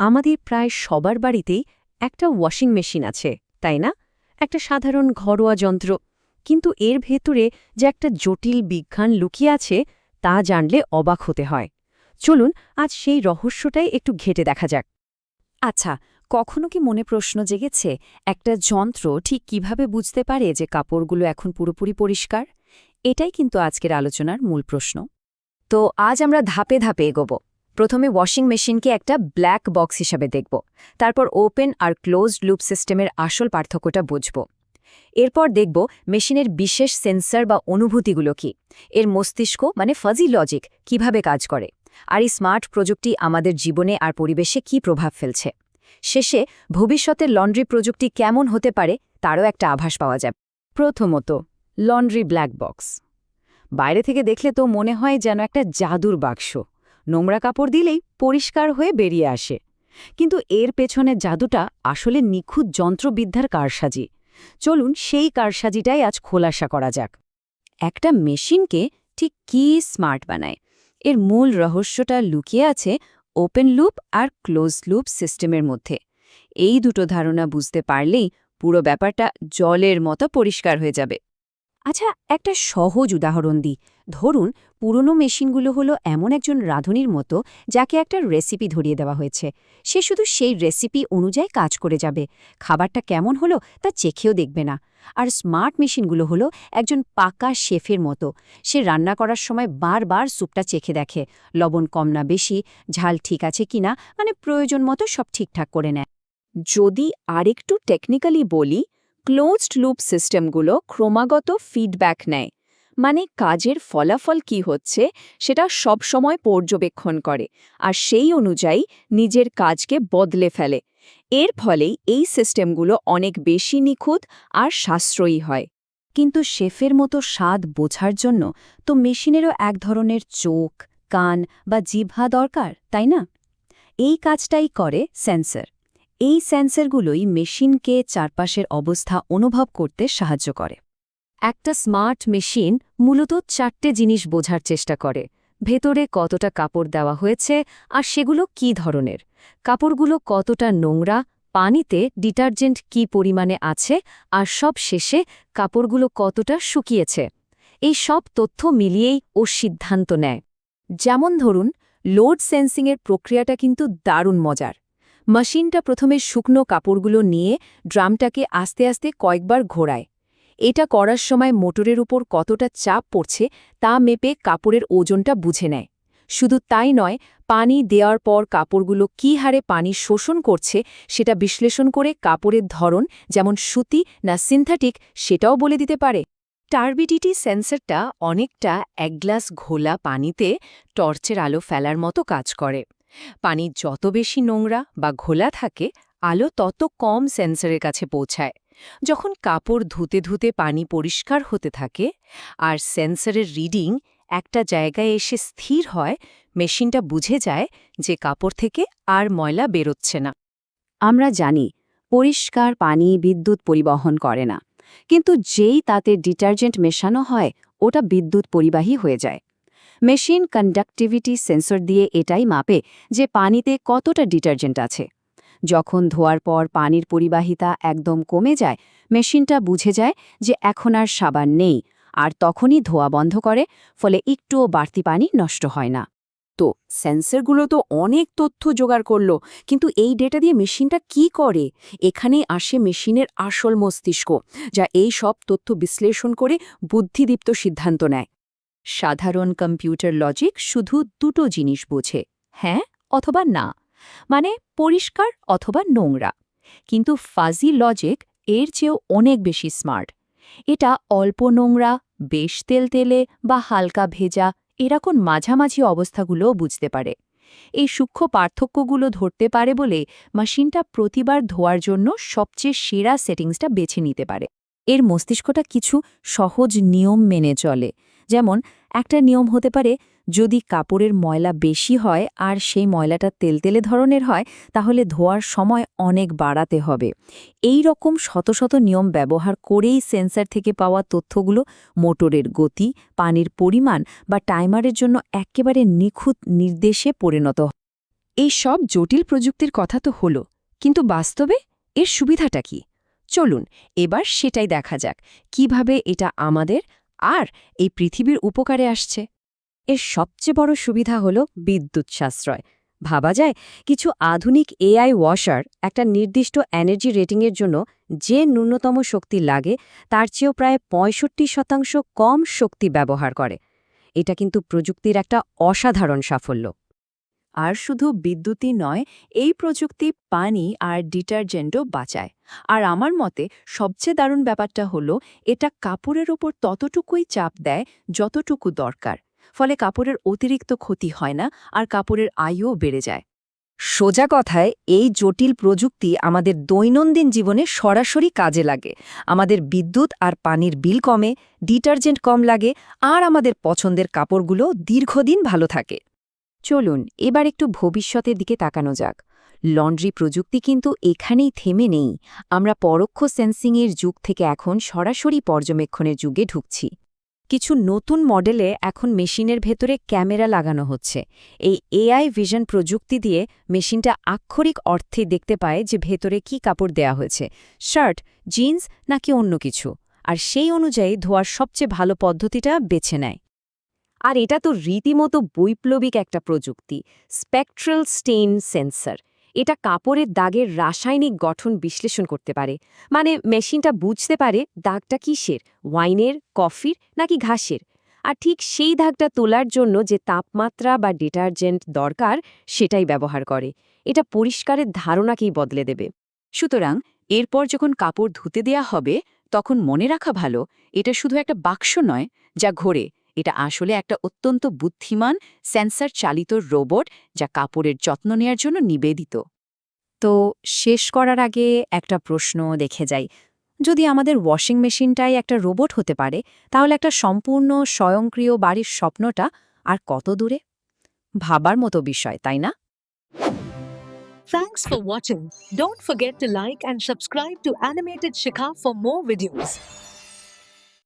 আমাদের প্রায় সবার বাড়িতেই একটা ওয়াশিং মেশিন আছে, তাই না? একটা সাধারণ ঘরোয়া যন্ত্র। কিন্তু এর ভেতরে যে একটা জটিল বিজ্ঞান লুকিয়ে আছে, তা জানলে অবাক হতে হয়। চলুন, আজ সেই রহস্যটাই একটু ঘেটে দেখা যাক। আচ্ছা কখনো কি মনে প্রশ্ন জেগেছে, একটা যন্ত্র ঠিক কীভাবে বুঝতে পারে যে কাপড়গুলো এখন পুরোপুরি পরিষ্কার? এটাই কিন্তু আজকের আলোচনার মূল প্রশ্ন। তো আজ আমরা ধাপে ধাপে এগোব। প্রথমে ওয়াশিং মেশিনকে একটা ব্ল্যাক বক্স হিসাবে দেখব, তারপর ওপেন আর ক্লোজড লুপ সিস্টেমের আসল পার্থক্যটা বুঝব। এরপর দেখব মেশিনের বিশেষ সেন্সর বা অনুভূতিগুলো কি, এর মস্তিষ্ক মানে ফাজি লজিক কীভাবে কাজ করে, আর এই স্মার্ট প্রযুক্তি আমাদের জীবনে আর পরিবেশে কি প্রভাব ফেলছে। শেষে ভবিষ্যতের লন্ড্রি প্রযুক্তি কেমন হতে পারে তারও একটা আভাস পাওয়া যাবে। প্রথমত, লন্ড্রি ব্ল্যাক বক্স। বাইরে থেকে দেখলে তো মনে হয় যেন একটা জাদুর বাক্স। নোংরা কাপড় দিলেই পরিষ্কার হয়ে বেরিয়ে আসে। কিন্তু এর পেছনে জাদুটা আসলে নিখুঁত যন্ত্রবিদ্যার কারসাজি। চলুন সেই কারসাজিটাই আজ খোলাসা করা যাক। একটা মেশিনকে ঠিক কী স্মার্ট বানায়? এর মূল রহস্যটা লুকিয়ে আছে ওপেন লুপ আর ক্লোজ লুপ সিস্টেমের মধ্যে। এই দুটো ধারণা বুঝতে পারলেই পুরো ব্যাপারটা জলের মতো পরিষ্কার হয়ে যাবে। আচ্ছা একটা সহজ উদাহরণ দিই। ধরুন, পুরনো মেশিনগুলো হলো এমন একজন রাঁধুনির মতো যাকে একটা রেসিপি ধরিয়ে দেওয়া হয়েছে। সে শুধু সেই রেসিপি অনুযায়ী কাজ করে যাবে। খাবারটা কেমন হলো তা চেখেও দেখবে না। আর স্মার্ট মেশিনগুলো হলো একজন পাকা শেফের মতো। সে রান্না করার সময় বারবার স্যুপটা চেখে দেখে। লবণ কম না বেশি, ঝাল ঠিক আছে কিনা মানে প্রয়োজন মতো সব ঠিকঠাক করে নেয়। যদি আরেকটু টেকনিক্যালি বলি ক্লোজড লুপ সিস্টেমগুলো ক্রমাগত ফিডব্যাক নেয়। মানে কাজের ফলাফল কি হচ্ছে সেটা সবসময় পর্যবেক্ষণ করে, আর সেই অনুযায়ী নিজের কাজকে বদলে ফেলে। এর ফলেই এই সিস্টেমগুলো অনেক বেশি নিখুঁত আর সাশ্রয়ী হয়। কিন্তু শেফের মতো স্বাদ বোঝার জন্য তো মেশিনেরও এক ধরনের চোখ, কান বা জিভা দরকার, তাই না? এই কাজটাই করে সেন্সর। এই সেন্সরগুলোই মেশিনকে চারপাশের অবস্থা অনুভব করতে সাহায্য করে। একটা স্মার্ট মেশিন মূলত চারটে জিনিস বোঝার চেষ্টা করে। ভেতরে কতটা কাপড় দেওয়া হয়েছে আর সেগুলো কি ধরনের? কাপড়গুলো কতটা নোংরা? পানিতে ডিটারজেন্ট কি পরিমাণে আছে? আর সব শেষে কাপড়গুলো কতটা শুকিয়েছে? এই সব তথ্য মিলিয়েই ও সিদ্ধান্ত নেয়। যেমন ধরুন, লোড সেন্সিংয়ের প্রক্রিয়াটা কিন্তু দারুণ মজার। মেশিনটা প্রথমে শুকনো কাপড়গুলো নিয়ে ড্রামটাকে আস্তে আস্তে কয়েকবার ঘোরায়। এটা করার সময় মোটরের উপর কতটা চাপ পড়ছে তা মেপে কাপড়ের ওজনটা বুঝে নেয়। শুধু তাই নয়, পানি দেওয়ার পর কাপড়গুলো কী হারে পানি শোষণ করছে সেটা বিশ্লেষণ করে কাপড়ের ধরন, যেমন সুতি না সিনথেটিক, সেটাও বলে দিতে পারে। টার্বিডিটি সেন্সরটা অনেকটা এক গ্লাস ঘোলা পানিতে টর্চের আলো ফেলার মতো কাজ করে। পানি যত বেশি নোংরা বা ঘোলা থাকে, আলো তত কম সেন্সরের কাছে পৌঁছায়। যখন কাপড় ধুতে ধুতে পানি পরিষ্কার হতে থাকে আর সেন্সরের রিডিং একটা জায়গায় এসে স্থির হয়, মেশিনটা বুঝে যায় যে কাপড় থেকে আর ময়লা বেরোচ্ছে না। আমরা জানি পরিষ্কার পানি বিদ্যুৎ পরিবহন করে না, কিন্তু যেই তাতে ডিটারজেন্ট মেশানো হয়, ওটা বিদ্যুৎ পরিবাহী হয়ে যায়। মেশিন কন্ডাক্টিভিটি সেন্সর দিয়ে এটাই মাপে যে পানিতে কতটা ডিটারজেন্ট আছে। যখন ধোয়ার পর পানির পরিবাহিতা একদম কমে যায়, মেশিনটা বুঝে যায় যে এখন আর সাবান নেই, আর তখনই ধোয়া বন্ধ করে, ফলে একটুও বাড়তি পানি নষ্ট হয় না। তো সেন্সরগুলো তো অনেক তথ্য জোগাড় করল, কিন্তু এই ডেটা দিয়ে মেশিনটা কি করে? এখানেই আসে মেশিনের আসল মস্তিষ্ক, যা এই সব তথ্য বিশ্লেষণ করে বুদ্ধিদীপ্ত সিদ্ধান্ত নেয়। সাধারণ কম্পিউটার লজিক শুধু দুটো জিনিস বোঝে হ্যাঁ অথবা না। মানে পরিষ্কার অথবা নোংরা। কিন্তু ফাজি লজিক এর চেয়েও অনেক বেশি স্মার্ট এটা অল্প নোংরা, বেশ তেল তেলে বা হালকা ভেজা এরকম মাঝামাঝি অবস্থাগুলোও বুঝতে পারে। এই সূক্ষ্ম পার্থক্যগুলো ধরতে পারে বলে মেশিনটা প্রতিবার ধোয়ার জন্য সবচেয়ে সেরা সেটিংসটা বেছে নিতে পারে। এর মস্তিষ্কটা কিছু সহজ নিয়ম মেনে চলে। যেমন, একটা নিয়ম হতে পারে যদি কাপড়ের ময়লা বেশি হয় আর সেই ময়লাটা তেলতেলে ধরনের হয়, তাহলে ধোয়ার সময় অনেক বাড়াতে হবে। এই রকম শত শত নিয়ম ব্যবহার করেই সেন্সর থেকে পাওয়া তথ্যগুলো মোটরের গতি, পানির পরিমাণ বা টাইমারের জন্য একেবারে নিখুঁত নির্দেশে পরিণত এই সব জটিল প্রযুক্তির কথা তো হলো, কিন্তু বাস্তবে এর সুবিধাটা কি? চলুন, এবার সেটাই দেখা যাক, কীভাবে এটা আমাদের আর এই পৃথিবীর উপকারে আসছে। এর সবচেয়ে বড় সুবিধা হল বিদ্যুৎ সাশ্রয় ভাবা যায়, কিছু আধুনিক এআই ওয়াশার একটা নির্দিষ্ট এনার্জি রেটিংয়ের জন্য যে ন্যূনতম শক্তি লাগে, তার চেয়েও প্রায় পঁয়ষট্টি শতাংশ কম শক্তি ব্যবহার করে। এটা কিন্তু প্রযুক্তির একটা অসাধারণ সাফল্য। আর শুধু বিদ্যুৎই নয়, এই প্রযুক্তি পানি আর ডিটারজেন্টও বাঁচায়। আর আমার মতে, সবচেয়ে দারুণ ব্যাপারটা হলো, এটা কাপড়ের ওপর ততটুকুই চাপ দেয় যতটুকু দরকার। ফলে কাপড়ের অতিরিক্ত ক্ষতি হয় না আর কাপড়ের আয়ুও বেড়ে যায়। সোজা কথায়, এই জটিল প্রযুক্তি আমাদের দৈনন্দিন জীবনে সরাসরি কাজে লাগে। আমাদের বিদ্যুৎ আর পানির বিল কমে, ডিটারজেন্ট কম লাগে আর আমাদের পছন্দের কাপড়গুলো দীর্ঘদিন ভালো থাকে। চলুন, এবার একটু ভবিষ্যতের দিকে তাকানো যাক। লন্ড্রি প্রযুক্তি কিন্তু এখানেই থেমে নেই। আমরা পরোক্ষ সেন্সিংয়ের যুগ থেকে এখন সরাসরি পর্যবেক্ষণের যুগে ঢুকছি। কিছু নতুন মডেলে এখন মেশিনের ভেতরে ক্যামেরা লাগানো হচ্ছে। এই এআই ভিশন প্রযুক্তি দিয়ে মেশিনটা আক্ষরিক অর্থে দেখতে পায় যে ভেতরে কি কাপড় দেয়া হয়েছে, শার্ট, জিন্স নাকি অন্য কিছু। আর সেই অনুযায়ী ধোয়ার সবচেয়ে ভালো পদ্ধতিটা বেছে নেয়। আর এটা তো রীতিমতো বৈপ্লবিক একটা প্রযুক্তি, স্পেকট্রাল স্টেইন সেন্সর। এটা কাপড়ের দাগের রাসায়নিক গঠন বিশ্লেষণ করতে পারে। মানে মেশিনটা বুঝতে পারে দাগটা কিসের, ওয়াইনের, কফির নাকি ঘাসের। আর ঠিক সেই দাগটা তোলার জন্য যে তাপমাত্রা বা ডিটারজেন্ট দরকার সেটাই ব্যবহার করে। এটা পরিষ্কারের ধারণাকেই বদলে দেবে। সুতরাং এরপর যখন কাপড় ধুতে দেয়া হবে, তখন মনে রাখা ভালো, এটা শুধু একটা বাক্স নয়, যা ঘোরে। এটা আসলে একটা অত্যন্ত বুদ্ধিমান সেন্সর চালিত রোবট যা কাপড়ের যত্ন নেয়ার জন্য নিবেদিত তো শেষ করার আগে একটা প্রশ্ন দেখে যাই যদি আমাদের ওয়াশিং মেশিনটাই একটা রোবট হতে পারে, তাহলে একটা সম্পূর্ণ স্বয়ংক্রিয় বাড়ির স্বপ্নটা আর কত দূরে ভাবার মতো বিষয়, তাই না Thanks for watching. Don't forget to like and subscribe to Animated Shikha for more videos.